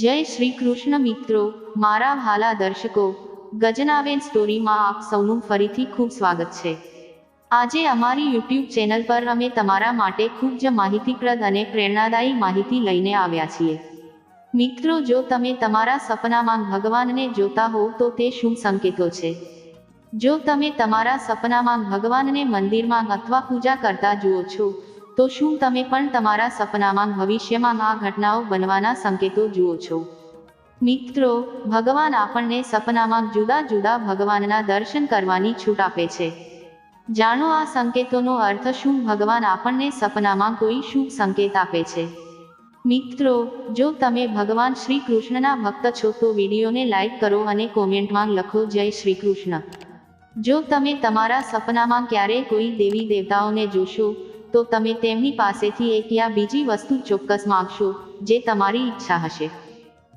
જય શ્રી કૃષ્ણ મિત્રો, મારા ભાલા દર્શકો ગજનાબેન સ્ટોરીમાં આપ સૌનું ફરીથી ખૂબ સ્વાગત છે. આજે અમારી યુટ્યુબ ચેનલ પર અમે તમારા માટે ખૂબ જ માહિતીપ્રદ અને પ્રેરણાદાયી માહિતી લઈને આવ્યા છીએ. મિત્રો, જો તમે તમારા સપનામાં ભગવાનને જોતા હો, તો તે શું સંકેતો છે? જો તમે તમારા સપનામાં ભગવાનને મંદિરમાં અથવા પૂજા કરતા જુઓ છો તો શું તમે પણ તમારા સપનામાં ભવિષ્યમાં આ ઘટનાઓ બનવાના સંકેતો જુઓ છો? મિત્રો, ભગવાન આપણને સપનામાં જુદા જુદા ભગવાનના દર્શન કરવાની છૂટ આપે છે. જાણો આ સંકેતોનો અર્થ શું? ભગવાન આપણને સપનામાં કોઈ શુભ સંકેત આપે છે. મિત્રો, જો તમે ભગવાન શ્રી કૃષ્ણના ભક્ત છો તો વિડીયોને લાઈક કરો અને કોમેન્ટમાં લખો જય શ્રી કૃષ્ણ જો તમે તમારા સપનામાં ક્યારેય કોઈ દેવી દેવતાઓને જોશો તો તમે તેમની પાસેથી એક યા બીજી વસ્તુ ચોક્કસ માંગશો, જે તમારી ઈચ્છા હશે.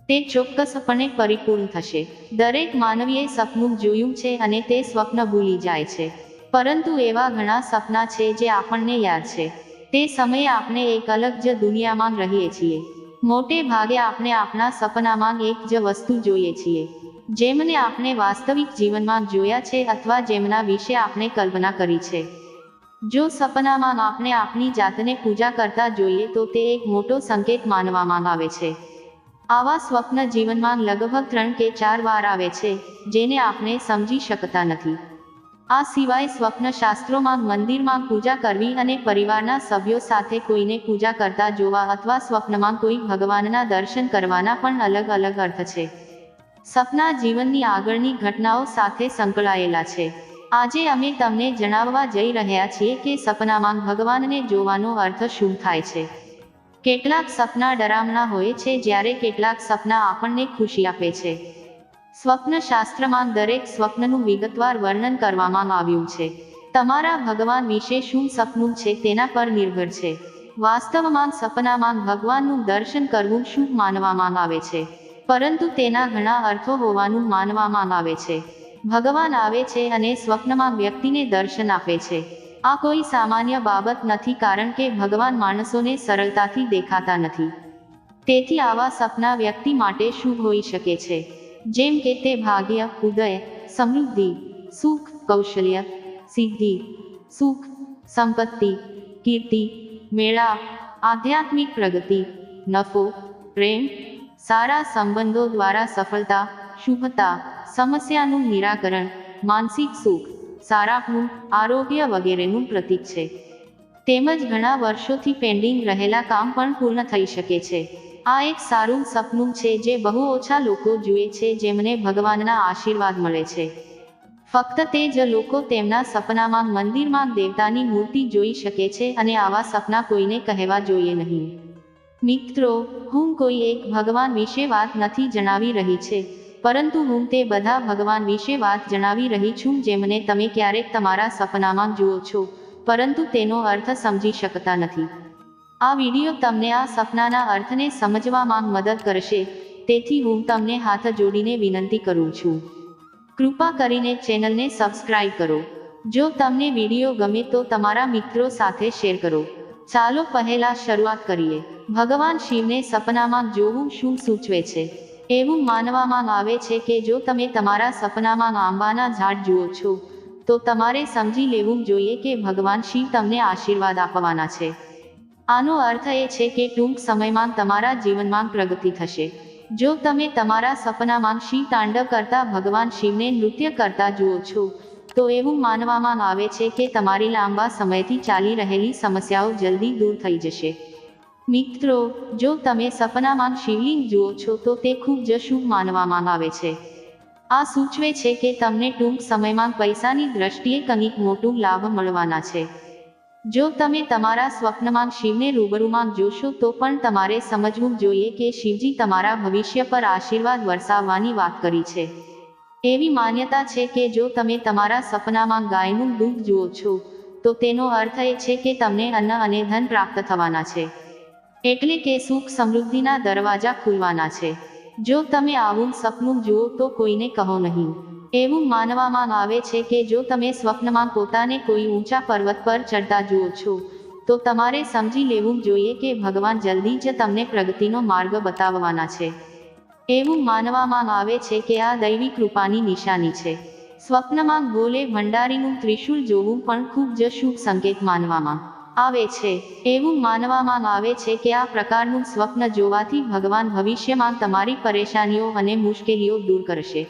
તે ચોક્કસપણે પરિપૂર્ણ થશે. દરેક માનવીએ સપનું જોયું છે અને તે સ્વપ્ન ભૂલી જાય છે. પરંતુ એવા ઘણા સપના છે જે આપણને યાદ છે. તે સમયે આપણે એક અલગ જ દુનિયામાં રહીએ છીએ. મોટે ભાગે આપણે આપણા સપનામાં એક જ વસ્તુ જોઈએ છીએ. જેમને આપણે વાસ્તવિક જીવનમાં જોયા છે અથવા જેમના વિશે આપણે કલ્પના કરી છે. જો સપનામાં આપણે આપની જાતને પૂજા કરતા જોઈએ તો તે એક મોટો સંકેત માનવામાં આવે છે. આવા સ્વપ્ન જીવનમાં લગભગ ત્રણ કે ચાર વાર આવે છે, જેને આપણે સમજી શકતા નથી. આ સિવાય સ્વપ્ન શાસ્ત્રોમાં મંદિરમાં પૂજા કરવી અને પરિવારના સભ્યો સાથે કોઈને પૂજા કરતા જોવા અથવા સ્વપ્નમાં કોઈ ભગવાનના દર્શન કરવાના પણ અલગ અલગ અર્થ છે. સપના જીવનની આગળની ઘટનાઓ સાથે સંકળાયેલા છે. આજે અમે તમને જણાવવા જઈ રહ્યા છીએ કે સપનામાં ભગવાનને જોવાનો અર્થ શું થાય છે. કેટલાક સપના ડરામણા હોય છે જ્યારે કેટલાક સપના આપણને ખુશી આપે છે. સ્વપ્ન શાસ્ત્રમાં દરેક સ્વપ્નનું વિગતવાર વર્ણન કરવામાં આવ્યું છે. તમારા ભગવાન વિશે શું સપનું છે તેના પર નિર્ભર છે. વાસ્તવમાં સપનામાં ભગવાનનું દર્શન કરવું શું માનવામાં આવે છે. પરંતુ તેના ઘણા અર્થો હોવાનું માનવામાં આવે છે. ભગવાન આવે છે અને સ્વપ્નમાં વ્યક્તિને દર્શન આપે છે. આ કોઈ સામાન્ય બાબત નથી કારણ કે ભગવાન માણસોને સરળતાથી દેખાતા નથી. તેથી આવા સપના વ્યક્તિ માટે શુભ હોઈ શકે છે. જેમ કે તે ભાગ્ય, ઉદય, સમૃદ્ધિ, સુખ, કૌશલ્ય, સિદ્ધિ, સુખ, સંપત્તિ, કીર્તિ, મેળા, આધ્યાત્મિક પ્રગતિ, નફો, પ્રેમ, સારા સંબંધો દ્વારા સફળતા શુભતા સમસ્યાનું નિરાકરણ, માનસિક સુખ સારાપનું આરોગ્ય વગેરેનું પ્રતીક છે. તેમજ ઘણા વર્ષોથી પેન્ડિંગ રહેલા કામ પણ પૂર્ણ થઈ શકે છે. આ એક સારું સપનું છે જે બહુ ઓછા લોકો જુએ છે જેમને ભગવાનના આશીર્વાદ મળે છે. ફક્ત તે જ લોકો તેમના સપનામાં મંદિરમાં દેવતાની મૂર્તિ જોઈ શકે છે અને આવા સપના કોઈને કહેવા જોઈએ નહીં. મિત્રો, હું કોઈ એક ભગવાન વિશે વાત નથી જણાવી રહી છે. પરંતુ હું તે બધા ભગવાન વિશે વાત જણાવી રહી છું જેમને તમે ક્યારેક તમારા સપનામાં જુઓ છો, પરંતુ તેનો અર્થ સમજી શકતા નથી. આ વીડિયો તમને આ સપનાના અર્થને સમજવામાં મદદ કરશે, તેથી હું તમને હાથ જોડીને વિનંતી કરું છું. કૃપા કરીને ચેનલને સબસ્ક્રાઇબ કરો. જો તમને વીડિયો ગમે તો તમારા મિત્રો સાથે શેર કરો. ચાલો પહેલા શરૂઆત કરીએ. ભગવાન શિવને સપનામાં જોવું શું સૂચવે છે? એવું માનવામાં આવે છે કે જો તમે તમારા સપનામાં આંબાના ઝાડ જુઓ છો, તો તમારે સમજી લેવું જોઈએ કે ભગવાન શિવ તમને આશીર્વાદ આપવાના છે. આનો અર્થ એ છે કે ટૂંક સમયમાં તમારા જીવનમાં પ્રગતિ થશે. જો તમે તમારા સપનામાં શિવ તાંડવ કરતા ભગવાન શિવને નૃત્ય કરતા જુઓ છો, તો એવું માનવામાં આવે છે કે તમારી લાંબા સમયથી ચાલી રહેલી સમસ્યાઓ જલ્દી દૂર થઈ જશે. મિત્રો, જો તમે સપનામાં શિવલિંગ જુઓ છો, તો તે ખૂબ જ શુભ માનવામાં આવે છે. આ સૂચવે છે કે તમને ટૂંક સમયમાં પૈસાની દ્રષ્ટિએ કંઈક મોટું લાભ મળવાના છે. જો તમે તમારા સ્વપ્નમાં શિવને રૂબરૂમાં જોશો, તો પણ તમારે સમજવું જોઈએ કે શિવજી તમારા ભવિષ્ય પર આશીર્વાદ વરસાવવાની વાત કરી છે. એવી માન્યતા છે કે જો તમે તમારા સપનામાં ગાયનું દૂધ જુઓ છો, તો તેનો અર્થ એ છે કે તમને અન્ન અને ધન પ્રાપ્ત થવાના છે. એટલે કે સુખ સમૃદ્ધિના દરવાજા ખુલવાના છે. જો તમે આવું સપનું જુઓ તો કોઈને કહો નહીં. એવું માનવામાં આવે છે કે જો તમે સ્વપ્નમાં પોતાને કોઈ ઊંચા પર્વત પર ચડતા જુઓ છો, તો તમારે સમજી લેવું જોઈએ કે ભગવાન જલ્દી જ તમને પ્રગતિનો માર્ગ બતાવવાના છે. એવું માનવામાં આવે છે કે આ દૈવી કૃપાની નિશાની છે. સ્વપ્નમાં ગોલે ભંડારીનું ત્રિશુલ જોવું પણ ખૂબ જ શુભ સંકેત માનવામાં. આવે છે. એવું માનવામાં આવે છે કે આ પ્રકારનું સ્વપ્ન જોવાથી ભગવાન ભવિષ્યમાં તમારી પરેશાનીઓ અને મુશ્કેલીઓ દૂર કરશે.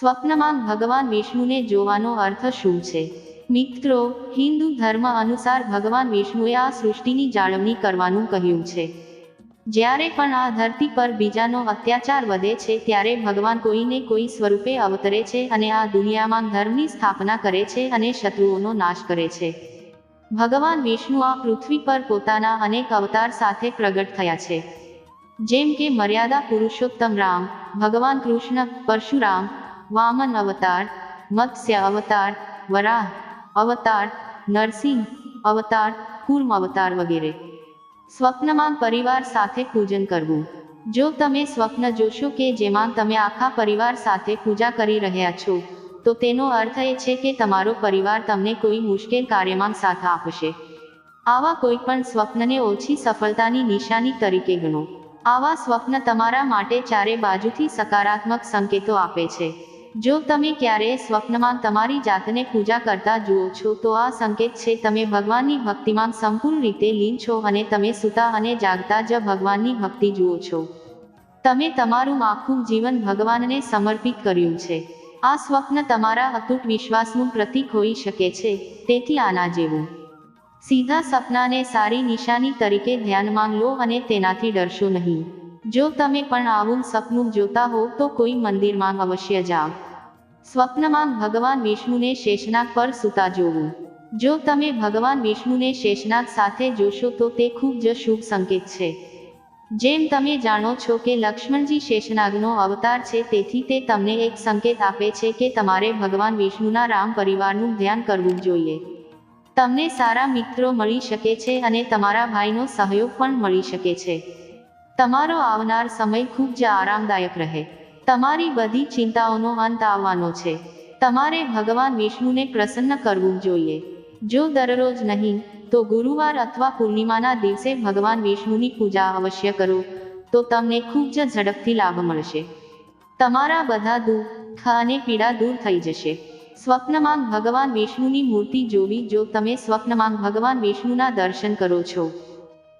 સ્વપ્નમાં ભગવાન વિષ્ણુને જોવાનો અર્થ શું છે? મિત્રો, હિન્દુ ધર્મ અનુસાર ભગવાન વિષ્ણુએ આ સૃષ્ટિની જાળવણી કરવાનું કહ્યું છે. જ્યારે પણ આ ધરતી પર બીજાનો અત્યાચાર વધે છે ત્યારે ભગવાન કોઈને કોઈ સ્વરૂપે અવતરે છે અને આ દુનિયામાં ધર્મની સ્થાપના કરે છે અને શત્રુઓનો નાશ કરે છે. ભગવાન વિષ્ણુ આ પૃથ્વી પર પોતાના અનેક અવતાર સાથે પ્રગટ થયા છે. જેમ કે મર્યાદા પુરુષોત્તમ રામ, ભગવાન કૃષ્ણ, પરશુરામ, વામન અવતાર, મત્સ્ય અવતાર, વરાહ અવતાર, નરસિંહ અવતાર, કુર્મ અવતાર વગેરે. સ્વપ્નમાં પરિવાર સાથે પૂજન કરવું. જો તમે સ્વપ્ન જોશો કે જેમાં તમે આખા પરિવાર સાથે પૂજા કરી રહ્યા છો તો તેનો અર્થ એ છે કે તમારો પરિવાર તમને કોઈ મુશ્કેલ કાર્યમાં સાથ આપશે. આવા કોઈ પણ સ્વપ્નને ઓછી સફળતાની નિશાની તરીકે ગણો. આવા સ્વપ્ન તમારા માટે ચારે બાજુથી સકારાત્મક સંકેતો આપે છે. જો તમે ક્યારેય સ્વપ્નમાં તમારી જાતને પૂજા કરતા જુઓ છો, તો આ સંકેત છે, તમે ભગવાનની ભક્તિમાં સંપૂર્ણ રીતે લીન છો અને તમે સૂતા અને જાગતા જ ભગવાનની ભક્તિ જુઓ છો. તમે તમારું આખું જીવન ભગવાનને સમર્પિત કર્યું છે. આ સ્વપ્ન તમારા અતૂટ વિશ્વાસનું પ્રતીક હોઈ શકે છે, તેથી આના જેવું. સીધા સપનાને સારી નિશાની તરીકે ધ્યાનમાં લો અને તેનાથી ડરશો નહીં. જો તમે પણ આવું સપનું જોતા હો તો કોઈ મંદિરમાં અવશ્ય જાઓ. સ્વપ્નમાં ભગવાન વિષ્ણુને શેષનાગ પર સૂતા જોવું. જો તમે ભગવાન વિષ્ણુને શેષનાગ સાથે જોશો તો તે ખૂબ જ શુભ સંકેત છે. જેમ તમે જાણો છો કે લક્ષ્મણજી શેષનાગનો અવતાર છે, તેથી તે તમને એક સંકેત આપે છે કે તમારે ભગવાન વિષ્ણુના રામ પરિવારનું ધ્યાન કરવું જોઈએ. તમને સારા મિત્રો મળી શકે છે અને તમારા ભાઈનો સહયોગ પણ મળી શકે છે. તમારો આવનાર સમય ખૂબ જ આરામદાયક રહે. તમારી બધી ચિંતાઓનો અંત આવવાનો છે. તમારે ભગવાન વિષ્ણુને પ્રસન્ન કરવું જોઈએ. જો દરરોજ નહીં તો ગુરુવાર અથવા પૂર્ણિમાના દિવસે ભગવાન વિષ્ણુની પૂજા અવશ્ય કરો, તો તમને ખૂબ જ ઝડપથી લાભ મળશે. તમારા બધા દુઃખ અને પીડા દૂર થઈ જશે. સ્વપ્નમાં ભગવાન વિષ્ણુની મૂર્તિ જોવી જો તમે સ્વપ્નમાં ભગવાન વિષ્ણુના દર્શન કરો છો.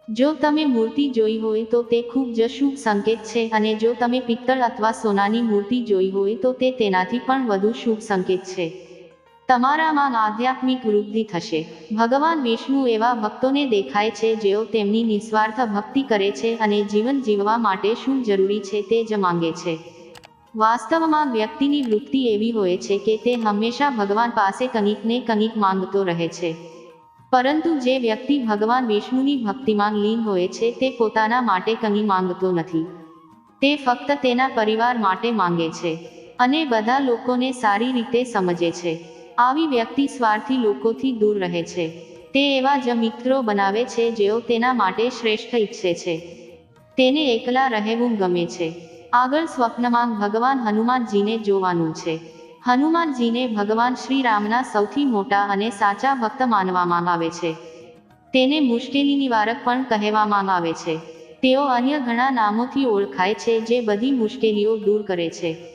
જો તમે મૂર્તિ જોઈ હોય તો તે ખૂબ જ શુભ સંકેત છે અને જો તમે પિત્તળ અથવા સોનાની મૂર્તિ જોઈ હોય તો તે તેનાથી પણ વધુ શુભ સંકેત છે. તમારામાં આધ્યાત્મિક વૃદ્ધિ થશે. ભગવાન વિષ્ણુ એવા ભક્તોને દેખાય છે જેઓ તેમની નિસ્વાર્થ ભક્તિ કરે છે અને જીવન જીવવા માટે શું જરૂરી છે તે જ માંગે છે. વાસ્તવમાં વ્યક્તિની વૃત્તિ એવી હોય છે કે તે હંમેશા ભગવાન પાસે કંઈક ને કંઈક માંગતો રહે છે. પરંતુ જે વ્યક્તિ ભગવાન વિષ્ણુની ભક્તિમાં લીન હોય છે તે પોતાના માટે કંઈ માંગતો નથી. તે ફક્ત તેના પરિવાર માટે માંગે છે અને બધા લોકોને સારી રીતે સમજે છે. આવી વ્યક્તિ સ્વાર્થી લોકોથી દૂર રહે છે. તે એવા જ મિત્રો બનાવે છે જેઓ તેના માટે શ્રેષ્ઠ ઈચ્છે છે. તેને એકલા રહેવું ગમે છે. આગળ સ્વપ્નમાં ભગવાન હનુમાનજીને જોવાનું છે. હનુમાનજીને ભગવાન શ્રી રામના સૌથી મોટા અને સાચા ભક્ત માનવામાં આવે છે. તેને મુશ્કેલી નિવારક પણ કહેવામાં આવે છે. તેઓ અન્ય ઘણા નામોથી ઓળખાય છે જે બધી મુશ્કેલીઓ દૂર કરે છે.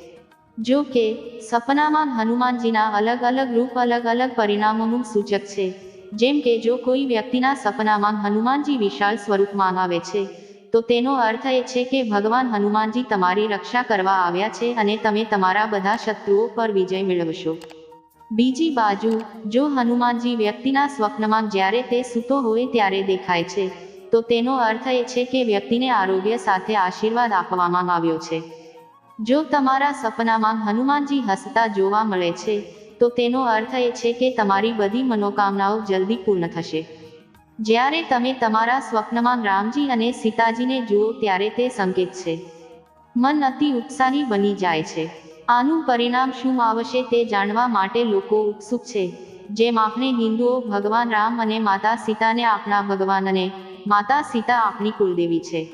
જો કે સપનામાં હનુમાનજીના અલગ અલગ રૂપ, અલગ અલગ પરિણામોનું સૂચક છે. જેમ કે, જો કોઈ વ્યક્તિના સપનામાં હનુમાનજી વિશાળ સ્વરૂપમાં આવે છે, તો તેનો અર્થ એ છે કે ભગવાન હનુમાનજી તમારી રક્ષા કરવા આવ્યા છે અને તમે તમારા બધા શત્રુઓ પર વિજય મેળવશો. બીજી બાજુ, જો હનુમાનજી વ્યક્તિના સ્વપ્નમાં જ્યારે તે સૂતો હોય ત્યારે દેખાય છે, તો તેનો અર્થ એ છે કે વ્યક્તિને આરોગ્ય સાથે આશીર્વાદ આપવામાં આવ્યો છે. જો તમારા સપનામાં હનુમાનજી હસતા જોવા મળે છે, તો તેનો અર્થ એ છે કે તમારી બધી મનોકામનાઓ જલ્દી પૂર્ણ થશે. જ્યારે તમે તમારા સ્વપ્નમાં રામજી અને સીતાજીને જુઓ ત્યારે તે સંકેત છે. મન અતિ ઉત્સાહી બની જાય છે. આનું પરિણામ શું આવશે તે જાણવા માટે લોકો ઉત્સુક છે. જેમ આપણે હિન્દુઓ ભગવાન રામ અને માતા સીતાને આપણા ભગવાન અને માતા સીતા આપણી કુલદેવી છે.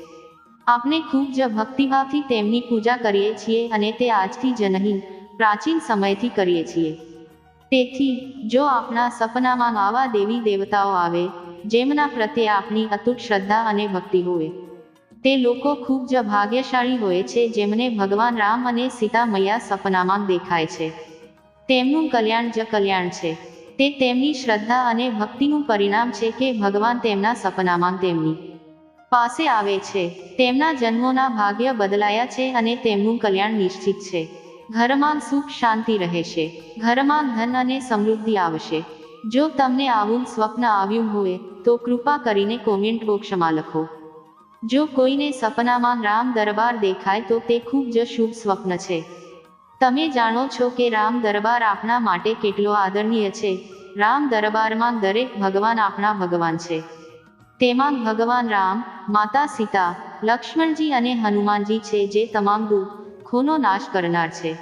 આપણે ખૂબ જ ભક્તિભાવથી તેમની પૂજા કરીએ છીએ અને તે આજથી જ નહીં, પ્રાચીન સમયથી કરીએ છીએ. તેથી, જો આપણા સપનામાં આવા દેવી દેવતાઓ આવે, જેમના પ્રત્યે આપની અતૂટ શ્રદ્ધા અને ભક્તિ હોય, તે લોકો ખૂબ જ ભાગ્યશાળી હોય છે જેમને ભગવાન રામ અને સીતા મૈયા સપનામાં દેખાય છે. તેમનું કલ્યાણ જ કલ્યાણ છે. તે તેમની શ્રદ્ધા અને ભક્તિનું પરિણામ છે કે ભગવાન તેમના સપનામાં તેમની પાસે આવે છે. તેમના જન્મોના ભાગ્ય બદલાયા છે અને તેમનું કલ્યાણ નિશ્ચિત છે. ઘરમાં સુખ શાંતિ રહેશે. ઘરમાં ધન અને સમૃદ્ધિ આવશે. જો તમને આવું સ્વપ્ન આવ્યું હોય, તો કૃપા કરીને કોમેન્ટ બોક્સમાં લખો. જો કોઈને સપનામાં રામ દરબાર દેખાય, તો તે ખૂબ જ શુભ સ્વપ્ન છે. તમે જાણો છો કે રામ દરબાર આપણા માટે કેટલો આદરણીય છે. રામ દરબારમાં દરેક ભગવાન આપણા ભગવાન છે. તેમાં ભગવાન રામ, માતા સીતા, લક્ષ્મણજી અને હનુમાનજી છે જે તમામ દુઃખ ખૂનો નાશ કરનાર છે.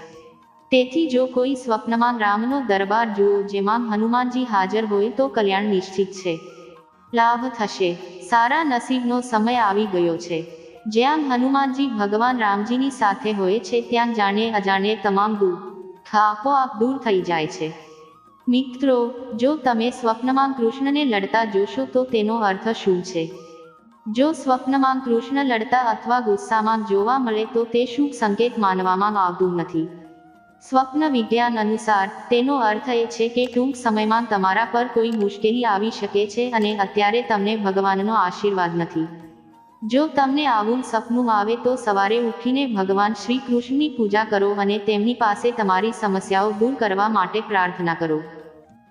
તેથી જો કોઈ સ્વપ્નમાં રામનો દરબાર જુઓ જેમાં હનુમાનજી હાજર હોય તો કલ્યાણ નિશ્ચિત છે. લાભ થશે. સારા નસીબનો સમય આવી ગયો છે. જ્યાં હનુમાનજી ભગવાન રામજીની સાથે હોય છે ત્યાં જાણે અજાણે તમામ દુઃખ આપોઆપ દૂર થઈ જાય છે. મિત્રો, જો તમે સ્વપ્નમાં કૃષ્ણને લડતા જોશો, તો તેનો અર્થ શું છે? જો સ્વપ્નમાં કૃષ્ણ લડતા અથવા ગુસ્સામાં જોવા મળે, તો તે શુભ સંકેત માનવામાં આવતું નથી? સ્વપ્ન વિજ્ઞાન અનુસાર, તેનો અર્થ એ છે કે ટૂંક સમયમાં તમારા પર કોઈ મુશ્કેલી આવી શકે છે અને અત્યારે તમને ભગવાનનો આશીર્વાદ નથી. જો તમને આવું સપનું આવે, તો સવારે ઉઠીને ભગવાન શ્રી કૃષ્ણની પૂજા કરો અને તેમની પાસે તમારી સમસ્યાઓ દૂર કરવા માટે પ્રાર્થના કરો.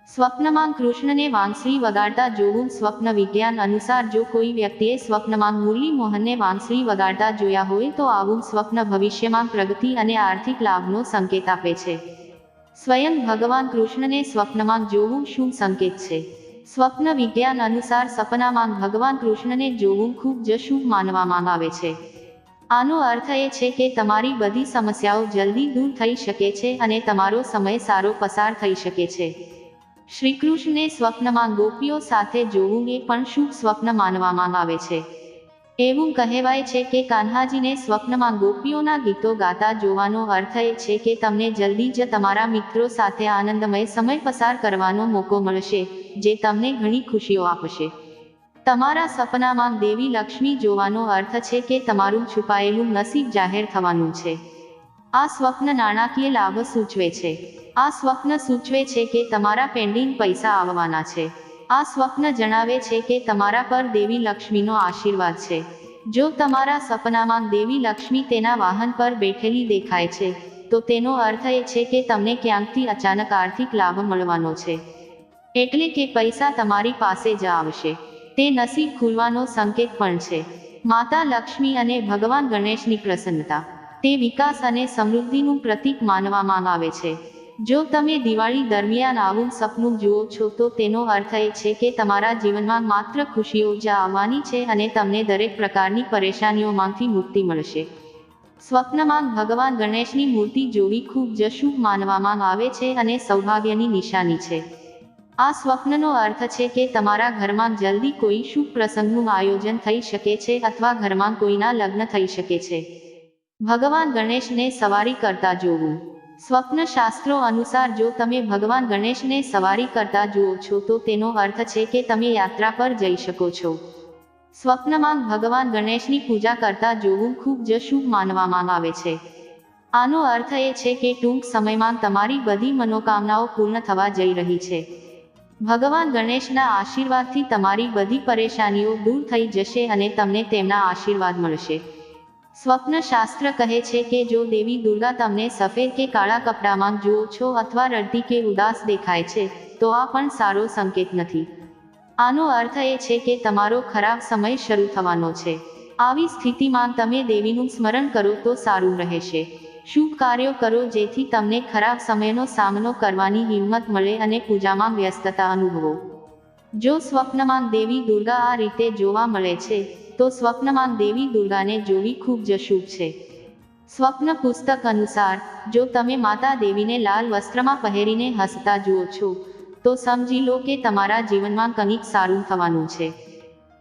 સ્વપ્નમાં કૃષ્ણને વાંસળી વગાડતા જોવું સ્વપ્ન વિજ્ઞાન અનુસાર જો કોઈ વ્યક્તિએ સ્વપ્નમાં મુરલી મોહનને વાંસળી વગાડતા જોયા હોય તો આવું સ્વપ્ન ભવિષ્યમાં પ્રગતિ અને આર્થિક લાભનો સંકેત આપે છે. સ્વયં ભગવાન કૃષ્ણને સ્વપ્નમાં જોવું શું સંકેત છે? સ્વપ્ન વિજ્ઞાન અનુસાર સપનામાં ભગવાન કૃષ્ણને જોવું ખૂબ જ શુભ માનવામાં આવે છે. આનો અર્થ એ છે કે તમારી બધી સમસ્યાઓ જલ્દી દૂર થઈ શકે છે અને તમારો સમય સારો પસાર થઈ શકે છે. શ્રીકૃષ્ણને સ્વપ્નમાં ગોપીઓ સાથે જોવું એ પણ શુભ સ્વપ્ન માનવામાં આવે છે. એવું કહેવાય છે કે કાન્હાજીને સ્વપ્નમાં ગોપીઓના ગીતો ગાતા જોવાનો અર્થ એ છે કે તમને જલ્દી જ તમારા મિત્રો સાથે આનંદમય સમય પસાર કરવાનો મોકો મળશે, જે તમને ઘણી ખુશીઓ આપશે. તમારા સપનામાં દેવી લક્ષ્મી જોવાનો અર્થ છે કે તમારું છુપાયેલું નસીબ જાહેર થવાનું છે. આ સ્વપ્ન નાણાકીય લાભ સૂચવે છે. આ સ્વપ્ન સૂચવે છે કે તમારા પેન્ડિંગ પૈસા આવવાના છે. આ સ્વપ્ન જણાવે છે કે તમારા પર દેવી લક્ષ્મીનો આશીર્વાદ છે. જો તમારા સપનામાં દેવી લક્ષ્મી તેના વાહન પર બેઠેલી દેખાય છે, તો તેનો અર્થ એ છે કે તમને ક્યાંકથી અચાનક આર્થિક લાભ મળવાનો છે. એટલે કે પૈસા તમારી પાસે જ આવશે. તે નસીબ ખુલવાનો સંકેત પણ છે. માતા લક્ષ્મી અને ભગવાન ગણેશની પ્રસન્નતા. તે વિકાસ અને સમૃદ્ધિનું પ્રતીક માનવામાં આવે છે. જો તમે દિવાળી દરમિયાન આવું સપનું જુઓ છો, તો તેનો અર્થ એ છે કે તમારા જીવનમાં માત્ર ખુશીઓ જ આવવાની છે અને તમને દરેક પ્રકારની પરેશાનીઓમાંથી મુક્તિ મળશે. સ્વપ્નમાં ભગવાન ગણેશની મૂર્તિ જોવી ખૂબ જ શુભ માનવામાં આવે છે અને સૌભાગ્યની નિશાની છે. આ સ્વપ્નનો અર્થ છે કે તમારા ઘરમાં જલ્દી કોઈ શુભ પ્રસંગનું આયોજન થઈ શકે છે અથવા ઘરમાં કોઈના લગ્ન થઈ શકે છે. ભગવાન ગણેશને સવારી કરતા જોવું. સ્વપ્ન શાસ્ત્રો અનુસાર જો તમે ભગવાન ગણેશને સવારી કરતા જુઓ છો તો તેનો અર્થ છે કે તમે યાત્રા પર જઈ શકો છો. સ્વપ્નમાં ભગવાન ગણેશની પૂજા કરતા જોવું ખૂબ જ શુભ માનવામાં આવે છે. આનો અર્થ એ છે કે ટૂંક સમયમાં તમારી બધી મનોકામનાઓ પૂર્ણ થવા જઈ રહી છે. ભગવાન ગણેશના આશીર્વાદથી તમારી બધી પરેશાનીઓ દૂર થઈ જશે અને તમને તેમના આશીર્વાદ મળશે. સ્વપ્ન શાસ્ત્ર કહે છે કે જો દેવી દુર્ગા તમને સફેદ કે કાળા કપડામાં જુઓ છો અથવા રડતી કે ઉદાસ દેખાય છે, તો આ પણ સારો સંકેત નથી. આનો અર્થ એ છે કે તમારો ખરાબ સમય શરૂ થવાનો છે. આવી સ્થિતિમાં તમે દેવીનું સ્મરણ કરો તો સારું રહેશે. શુભ કાર્યો કરો જેથી તમને ખરાબ સમયનો સામનો કરવાની હિંમત મળે અને પૂજામાં વ્યસ્તતા અનુભવો. જો સ્વપ્નમાં દેવી દુર્ગા આ રીતે જોવા મળે છે તો સ્વપ્નમાં દેવી દુર્ગાને જોવી ખૂબ જ શુભ છે. સ્વપ્ન પુસ્તક અનુસાર, જો તમે માતા દેવીને લાલ વસ્ત્રમાં પહેરીને હસતા જુઓ છો, તો સમજી લો કે તમારા જીવનમાં કંઈક સારું થવાનું છે.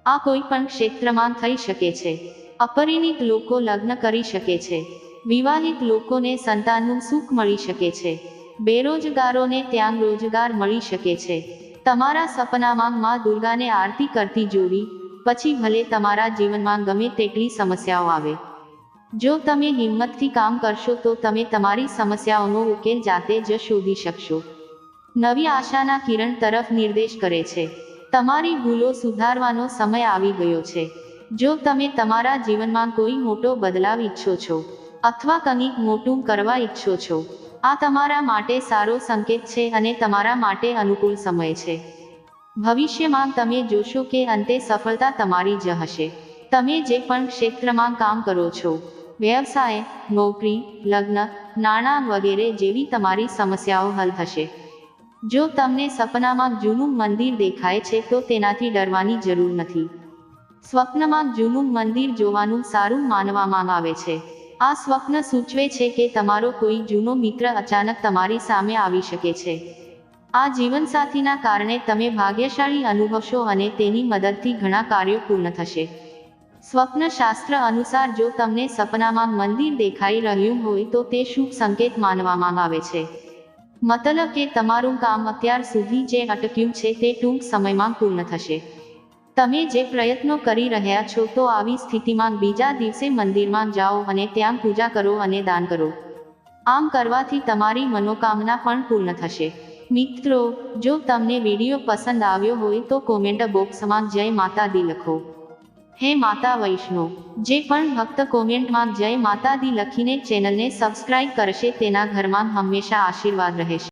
આ કોઈ પણ ક્ષેત્રમાં થઈ શકે છે. અપરિણિત લોકો લગ્ન કરી શકે છે. વિવાહિત લોકોને સંતાનનું સુખ મળી શકે છે. બેરોજગારોને ત્યાં રોજગાર મળી શકે છે. તમારા સપનામાં માં દુર્ગાને આરતી કરતી જોવી પછી ભલે તમારા જીવનમાં ગમે તેટલી સમસ્યાઓ આવે. જો તમે હિંમતથી કામ કરશો તો તમે તમારી સમસ્યાઓનો ઉકેલ જાતે જ શોધી શકશો. નવી આશાના કિરણ તરફ નિર્દેશ કરે છે. તમારી ભૂલો સુધારવાનો સમય આવી ગયો છે. જો તમે તમારા જીવનમાં કોઈ મોટો બદલાવ ઈચ્છો છો, અથવા કંઈક મોટું કરવા ઈચ્છો છો, આ તમારા માટે સારો સંકેત છે અને તમારા માટે અનુકૂળ સમય છે. ભવિષ્યમાં તમે જોશો કે અંતે સફળતા તમારી જ હશે. તમે જે પણ ક્ષેત્રમાં કામ કરો છો, વ્યવસાય, નોકરી, લગ્ન, નાણાં વગેરે જેવી તમારી સમસ્યાઓ હલ થશે. જો તમને સપનામાં જૂનું મંદિર દેખાય છે તો તેનાથી ડરવાની જરૂર નથી. સ્વપ્નમાં જૂનું મંદિર જોવાનું સારું માનવામાં આવે છે. આ સ્વપ્ન સૂચવે છે કે તમારો કોઈ જૂનો મિત્ર અચાનક તમારી સામે આવી શકે છે. આ જીવનસાથીના કારણે તમે ભાગ્યશાળી અનુભવશો અને તેની મદદથી ઘણા કાર્યો પૂર્ણ થશે. સ્વપ્નશાસ્ત્ર અનુસાર જો તમને સપનામાં મંદિર દેખાઈ રહ્યું હોય તો તે શુભ સંકેત માનવામાં આવે છે. મતલબ કે તમારું કામ અત્યાર સુધી જે અટક્યું છે તે ટૂંક સમયમાં પૂર્ણ થશે. તમે જે પ્રયત્નો કરી રહ્યા છો તો આવી સ્થિતિમાં બીજા દિવસે મંદિરમાં જાઓ અને ત્યાં પૂજા કરો અને દાન કરો. આમ કરવાથી તમારી મનોકામના પણ પૂર્ણ થશે. મિત્રો, જો તમને વીડિયો પસંદ આવ્યો હોય તો કોમેન્ટ બોક્સમાં જય માતાદી લખો. હે માતા વૈષ્ણો જે પણ ભક્ત કોમેન્ટમાં જય માતાદી લખીને ચેનલને સબસ્ક્રાઇબ કરશે તેના ઘરમાં હંમેશા આશીર્વાદ રહેશે.